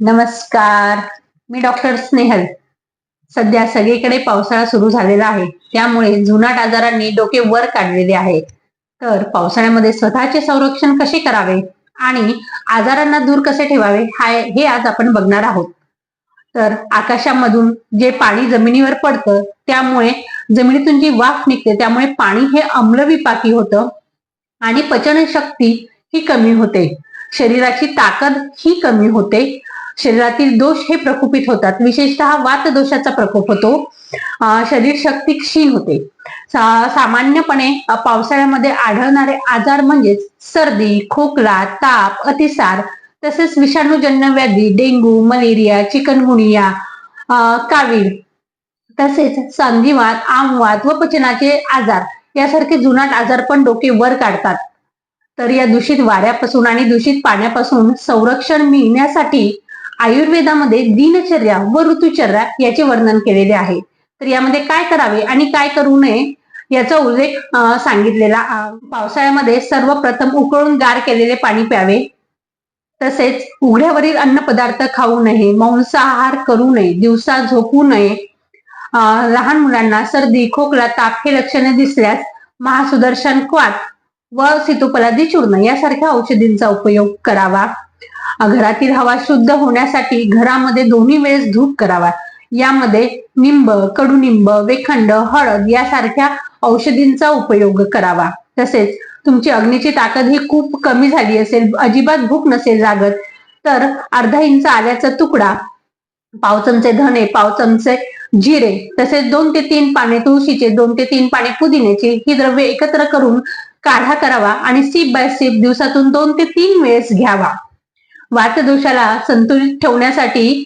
नमस्कार. मी डॉक्टर स्नेहल. सध्या सगळीकडे पावसाळा सुरू झालेला आहे. त्यामुळे जुनाट आजारांनी डोके वर काढलेले आहे तर पावसाळ्यामध्ये स्वतःचे संरक्षण कसे करावे आणि आजारांना दूर कसे ठेवावे हाय हे आज आपण बघणार आहोत. तर आकाशामधून जे पाणी जमिनीवर पडतं त्यामुळे जमिनीतून जी वाफ निघते त्यामुळे पाणी हे अम्लविपाकी होतं आणि पचनशक्ती ही कमी होते. शरीराची ताकद ही कमी होते. शरीरातील दोष हे प्रकोपित होतात. विशेषतः वात दोषाचा प्रकोप होतो. शरीर शक्ती क्षीण होते. सा- सामान्यपणे पावसाळ्यामध्ये आढळणारे आजार म्हणजेच सर्दी खोकला ताप अतिसार तसेच विषाणूजन्य व्याधी डेंग्यू मलेरिया चिकनगुनिया कावीळ तसेच संधिवात आमवात व पचनाचे आजार यासारखे जुनाट आजार पण डोके वर काढतात. तर या दूषित वाऱ्यापासून आणि दूषित पाण्यापासून संरक्षण मिळण्यासाठी आयुर्वेदामध्ये दिनचर्या व ऋतुचर्या याचे वर्णन केलेले आहे. तर यामध्ये काय करावे आणि काय करू नये याचा उल्लेख सांगितलेला पावसाळ्यामध्ये सर्वप्रथम उकळून गार केलेले पाणी प्यावे. तसेच उघड्यावरील अन्न पदार्थ खाऊ नये मांसाहार करू नये दिवसा झोपू नये. लहान मुलांना सर्दी खोकला ताप हे लक्षणे दिसल्यास महासुदर्शन क्वाट व सीतोपलादी चूर्ण यासारख्या औषधींचा उपयोग करावा. घरातील हवा शुद्ध होण्यासाठी घरामध्ये दोन्ही वेळेस धूप करावा. यामध्ये निंब कडुनिंब वेखंड हळद यासारख्या औषधींचा उपयोग करावा. तसेच तुमची अग्नीची ताकद ही खूप कमी झाली असेल अजिबात भूक नसेल लागत तर अर्धा इंच आल्याचा तुकडा पाव चमचे धने पाव चमचे जिरे तसेच दोन ते तीन पाने तुळशीचे दोन ते तीन पाने पुदिन्याचे ही द्रव्य एकत्र करून काढा करावा आणि सीप बाय सीप दिवसातून दोन ते तीन वेळेस घ्यावा. वातदोषाला संतुलित ठेवण्यासाठी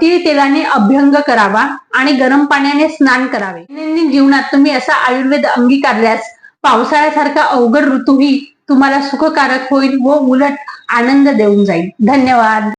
ती तेलाने अभ्यंग करावा आणि गरम पाण्याने स्नान करावे. दैनंदिन जीवनात तुम्ही असा आयुर्वेद अंगीकारल्यास पावसाळ्यासारखा अवघड ऋतूही तुम्हाला सुखकारक होईल व उलट आनंद देऊन जाईल. धन्यवाद.